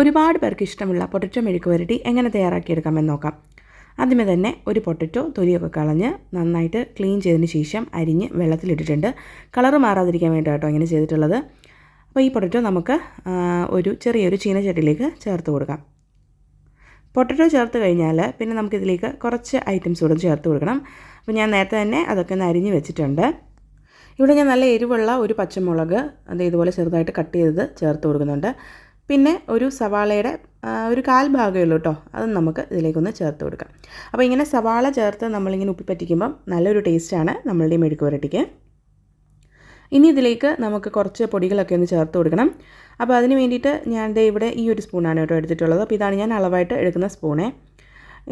ഒരുപാട് പേർക്ക് ഇഷ്ടമുള്ള പൊട്ടറ്റോ മെഴുക്ക് പുരട്ടി എങ്ങനെ തയ്യാറാക്കിയെടുക്കാമെന്ന് നോക്കാം. ആദ്യമേ തന്നെ ഒരു പൊട്ടറ്റോ തൊലിയൊക്കെ കളഞ്ഞ് നന്നായിട്ട് ക്ലീൻ ചെയ്തതിന് ശേഷം അരിഞ്ഞ് വെള്ളത്തിലിട്ടിട്ടുണ്ട്. കളറ് മാറാതിരിക്കാൻ വേണ്ടി കേട്ടോ ഇങ്ങനെ ചെയ്തിട്ടുള്ളത്. അപ്പോൾ ഈ പൊട്ടറ്റോ നമുക്ക് ഒരു ചെറിയൊരു ചീനച്ചട്ടിയിലേക്ക് ചേർത്ത് കൊടുക്കാം. പൊട്ടറ്റോ ചേർത്ത് കഴിഞ്ഞാൽ പിന്നെ നമുക്കിതിലേക്ക് കുറച്ച് ഐറ്റംസ് കൂടെ ചേർത്ത് കൊടുക്കണം. അപ്പോൾ ഞാൻ നേരത്തെ തന്നെ അതൊക്കെ ഒന്ന് അരിഞ്ഞ് വെച്ചിട്ടുണ്ട്. ഇവിടെ ഞാൻ നല്ല എരിവുള്ള ഒരു പച്ചമുളക് അത് ഇതുപോലെ ചെറുതായിട്ട് കട്ട് ചെയ്തത് ചേർത്ത് കൊടുക്കുന്നുണ്ട്. പിന്നെ ഒരു സവാളയുടെ ഒരു കാൽ ഭാഗമേ ഉള്ളൂ കേട്ടോ അത് നമുക്ക് ഇതിലേക്കൊന്ന് ചേർത്ത് കൊടുക്കാം. അപ്പോൾ ഇങ്ങനെ സവാള ചേർത്ത് നമ്മളിങ്ങനെ ഉപ്പി പറ്റിക്കുമ്പം നല്ലൊരു ടേസ്റ്റാണ് നമ്മളുടെ മെഴുക്ക് പുരട്ടിക്ക് ഇനി ഇതിലേക്ക് നമുക്ക് കുറച്ച് പൊടികളൊക്കെ ഒന്ന് ചേർത്ത് കൊടുക്കണം. അപ്പോൾ അതിന് വേണ്ടിയിട്ട് ഞാൻ ഇവിടെ ഈ ഒരു സ്പൂണാണ് കേട്ടോ എടുത്തിട്ടുള്ളത്. അപ്പോൾ ഇതാണ് ഞാൻ അളവായിട്ട് എടുക്കുന്ന സ്പൂണേ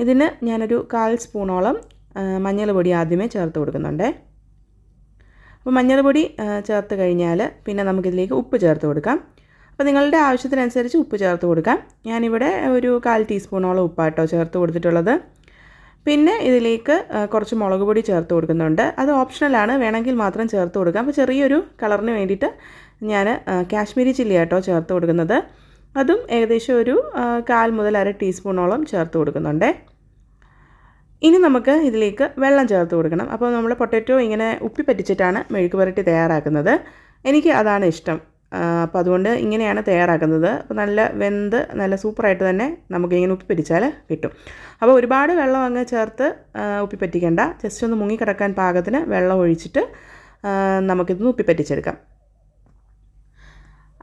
ഇതിന് ഞാനൊരു കാൽ സ്പൂണോളം മഞ്ഞൾ പൊടി ആദ്യമേ ചേർത്ത് കൊടുക്കുന്നുണ്ട്. അപ്പോൾ മഞ്ഞൾ പൊടി ചേർത്ത് കഴിഞ്ഞാൽ പിന്നെ നമുക്കിതിലേക്ക് ഉപ്പ് ചേർത്ത് കൊടുക്കാം. അപ്പോൾ നിങ്ങളുടെ ആവശ്യത്തിനനുസരിച്ച് ഉപ്പ് ചേർത്ത് കൊടുക്കാം. ഞാനിവിടെ ഒരു കാൽ ടീസ്പൂണോളം ഉപ്പാട്ടോ ചേർത്ത് കൊടുത്തിട്ടുള്ളത്. പിന്നെ ഇതിലേക്ക് കുറച്ച് മുളക് പൊടി ചേർത്ത് കൊടുക്കുന്നുണ്ട്. അത് ഓപ്ഷണലാണ് വേണമെങ്കിൽ മാത്രം ചേർത്ത് കൊടുക്കാം. അപ്പോൾ ചെറിയൊരു കളറിന് വേണ്ടിയിട്ട് ഞാൻ കാശ്മീരി ചില്ലി ആട്ടോ ചേർത്ത് കൊടുക്കുന്നത്. അതും ഏകദേശം ഒരു കാൽ മുതൽ അര ടീസ്പൂണോളം ചേർത്ത് കൊടുക്കുന്നുണ്ട്. ഇനി നമുക്ക് ഇതിലേക്ക് വെള്ളം ചേർത്ത് കൊടുക്കണം. അപ്പോൾ നമ്മൾ പൊട്ടറ്റോ ഇങ്ങനെ ഉപ്പി പറ്റിച്ചിട്ടാണ് മെഴുക്ക് പുരട്ടി തയ്യാറാക്കുന്നത്. എനിക്ക് അതാണ് ഇഷ്ടം. അപ്പോൾ അതുകൊണ്ട് ഇങ്ങനെയാണ് തയ്യാറാക്കുന്നത്. അപ്പോൾ നല്ല വെന്ത് നല്ല സൂപ്പറായിട്ട് തന്നെ നമുക്കിങ്ങനെ ഉപ്പിപ്പറ്റിച്ചാൽ ഉപ്പി കിട്ടും. അപ്പോൾ ഒരുപാട് വെള്ളം അങ്ങ് ചേർത്ത് ഉപ്പിപ്പറ്റിക്കേണ്ട. ജസ്റ്റ് ഒന്ന് മുങ്ങിക്കിടക്കാൻ പാകത്തിന് വെള്ളം ഒഴിച്ചിട്ട് നമുക്കിതൊന്ന് ഉപ്പിപ്പറ്റിച്ചെടുക്കാം.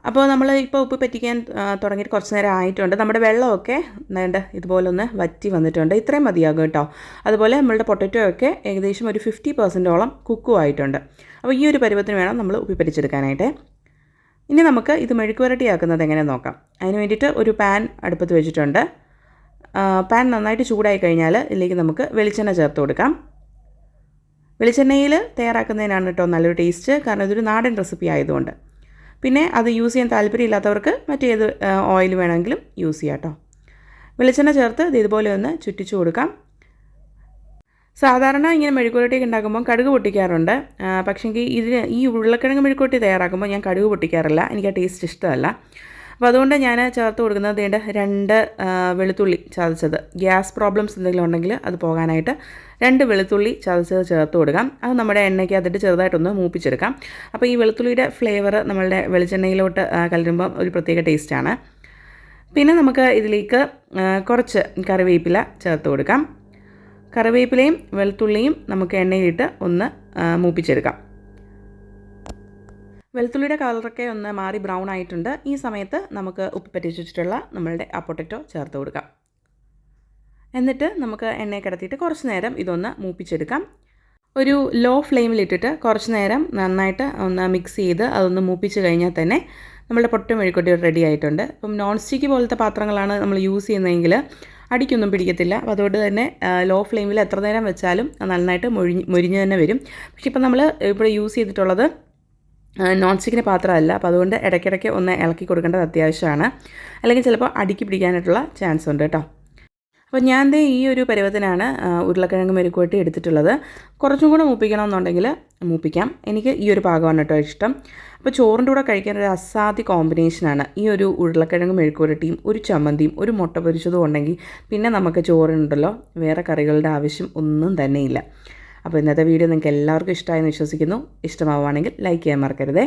അപ്പോൾ നമ്മൾ ഇപ്പോൾ ഉപ്പ് പറ്റിക്കാൻ തുടങ്ങിയിട്ട് കുറച്ച് നേരം ആയിട്ടുണ്ട്. നമ്മുടെ വെള്ളമൊക്കെ വേണ്ട ഇതുപോലെ ഒന്ന് വറ്റി വന്നിട്ടുണ്ട്. ഇത്രയും മതിയാകും കേട്ടോ. അതുപോലെ നമ്മളുടെ പൊട്ടറ്റോ ഒക്കെ ഏകദേശം ഒരു ഫിഫ്റ്റി പെർസെന്റോളം കുക്കും ആയിട്ടുണ്ട് അപ്പോൾ ഈ ഒരു പരുവത്തിന് വേണം നമ്മൾ ഉപ്പി പറ്റിച്ചെടുക്കാനായിട്ട് ഇനി നമുക്ക് ഇത് മെഴുക്ക് പുരട്ടിയാക്കുന്നത് എങ്ങനെ നോക്കാം. അതിന് വേണ്ടിയിട്ട് ഒരു പാൻ അടുപ്പത്ത് വെച്ചിട്ടുണ്ട്. പാൻ നന്നായിട്ട് ചൂടായി കഴിഞ്ഞാൽ ഇതിലേക്ക് നമുക്ക് വെളിച്ചെണ്ണ ചേർത്ത് കൊടുക്കാം. വെളിച്ചെണ്ണയിൽ തയ്യാറാക്കുന്നതിനാണ് കേട്ടോ നല്ലൊരു ടേസ്റ്റ് കാരണം ഇതൊരു നാടൻ റെസിപ്പി ആയതുകൊണ്ട്. പിന്നെ അത് യൂസ് ചെയ്യാൻ താല്പര്യമില്ലാത്തവർക്ക് മറ്റേത് ഓയിൽ വേണമെങ്കിലും യൂസ് ചെയ്യാം കേട്ടോ. വെളിച്ചെണ്ണ ചേർത്ത് ഇത് ഇതുപോലെ ഒന്ന് ചുറ്റിച്ചു കൊടുക്കാം. സാധാരണ ഇങ്ങനെ മെഴുക്കുവരട്ടിയൊക്കെ ഉണ്ടാക്കുമ്പോൾ കടുക് പൊട്ടിക്കാറുണ്ട്. പക്ഷേങ്കിൽ ഇതിന് ഈ ഉരുളക്കിഴങ്ങ് മെഴുക്കുപുരട്ടി തയ്യാറാക്കുമ്പോൾ ഞാൻ കടുക് പൊട്ടിക്കാറില്ല. എനിക്ക് ആ ടേസ്റ്റ് ഇഷ്ടമല്ല. അപ്പോൾ അതുകൊണ്ട് ഞാൻ ചേർത്ത് കൊടുക്കുന്നത് വേണ്ട രണ്ട് വെളുത്തുള്ളി ചതച്ചത്. ഗ്യാസ് പ്രോബ്ലംസ് എന്തെങ്കിലും ഉണ്ടെങ്കിൽ അത് പോകാനായിട്ട് രണ്ട് വെളുത്തുള്ളി ചതച്ചത് ചേർത്ത് കൊടുക്കാം. അത് നമ്മുടെ എണ്ണയ്ക്ക് അതിട്ട് ചെറുതായിട്ടൊന്ന് മൂപ്പിച്ചെടുക്കാം. അപ്പോൾ ഈ വെളുത്തുള്ളിയുടെ ഫ്ലേവർ നമ്മളുടെ വെളിച്ചെണ്ണയിലോട്ട് കലരുമ്പം ഒരു പ്രത്യേക ടേസ്റ്റാണ്. പിന്നെ നമുക്ക് ഇതിലേക്ക് കുറച്ച് കറിവേപ്പില ചേർത്ത് കൊടുക്കാം. കറിവേപ്പിലയും വെളുത്തുള്ളിയും നമുക്ക് എണ്ണയിലിട്ട് ഒന്ന് മൂപ്പിച്ചെടുക്കാം. വെളുത്തുള്ളിയുടെ കളറൊക്കെ ഒന്ന് മാറി ബ്രൗൺ ആയിട്ടുണ്ട്. ഈ സമയത്ത് നമുക്ക് ഉപ്പ് പറ്റിച്ച് വെച്ചിട്ടുള്ള നമ്മളുടെ ആ പൊട്ടറ്റോ ചേർത്ത് കൊടുക്കാം. എന്നിട്ട് നമുക്ക് എണ്ണയെ കിടത്തിയിട്ട് കുറച്ച് നേരം ഇതൊന്ന് മൂപ്പിച്ചെടുക്കാം. ഒരു ലോ ഫ്ലെയിമിലിട്ടിട്ട് കുറച്ച് നേരം നന്നായിട്ട് ഒന്ന് മിക്സ് ചെയ്ത് അതൊന്ന് മൂപ്പിച്ച് കഴിഞ്ഞാൽ തന്നെ നമ്മുടെ പൊട്ടും മെഴുക്കൊട്ടി റെഡി ആയിട്ടുണ്ട്. അപ്പം നോൺ സ്റ്റിക്ക് പോലത്തെ പാത്രങ്ങളാണ് നമ്മൾ യൂസ് ചെയ്യുന്നതെങ്കിൽ അടിക്കൊന്നും പിടിക്കത്തില്ല. അപ്പോൾ അതുകൊണ്ട് തന്നെ ലോ ഫ്ലെയിമിൽ എത്ര നേരം വെച്ചാലും നന്നായിട്ട് മൊഴിഞ്ഞ് മൊരിഞ്ഞ് തന്നെ വരും. പക്ഷേ ഇപ്പം നമ്മൾ ഇവിടെ യൂസ് ചെയ്തിട്ടുള്ളത് നോൺ സ്റ്റിക്കിന്റെ പാത്രമല്ല. അപ്പോൾ അതുകൊണ്ട് ഇടയ്ക്കിടയ്ക്ക് ഒന്ന് ഇളക്കി കൊടുക്കേണ്ടത് അത്യാവശ്യമാണ്. അല്ലെങ്കിൽ ചിലപ്പോൾ അടുക്കി പിടിക്കാനായിട്ടുള്ള ചാൻസ് ഉണ്ട് കേട്ടോ. അപ്പോൾ ഞാൻ ദേ ഈ ഒരു പരുവത്തിനാണ് ഉരുളക്കിഴങ്ങ് മെരുക്കുവട്ടി എടുത്തിട്ടുള്ളത്. കുറച്ചും കൂടെ മൂപ്പിക്കണമെന്നുണ്ടെങ്കിൽ മൂപ്പിക്കാം. എനിക്ക് ഈ ഒരു പാകമാണ് കേട്ടോ ഇഷ്ടം. അപ്പോൾ ചോറിന്റെ കൂടെ കഴിക്കാൻ ഒരു അസാധ്യ കോമ്പിനേഷനാണ് ഈ ഒരു ഉരുളക്കിഴങ്ങ് മെഴുക്കുവരട്ടിയും ഒരു ചമ്മന്തിയും ഒരു മുട്ട പൊരിച്ചതും ഉണ്ടെങ്കിൽ പിന്നെ നമുക്ക് ചോറിനുണ്ടല്ലോ വേറെ കറികളുടെ ആവശ്യം ഒന്നും തന്നെയില്ല. അപ്പോൾ ഇന്നത്തെ വീഡിയോ നിങ്ങൾക്ക് എല്ലാവർക്കും ഇഷ്ടമായെന്ന് വിശ്വസിക്കുന്നു. ഇഷ്ടമാവുകയാണെങ്കിൽ ലൈക്ക് ചെയ്യാൻ മറക്കരുതേ.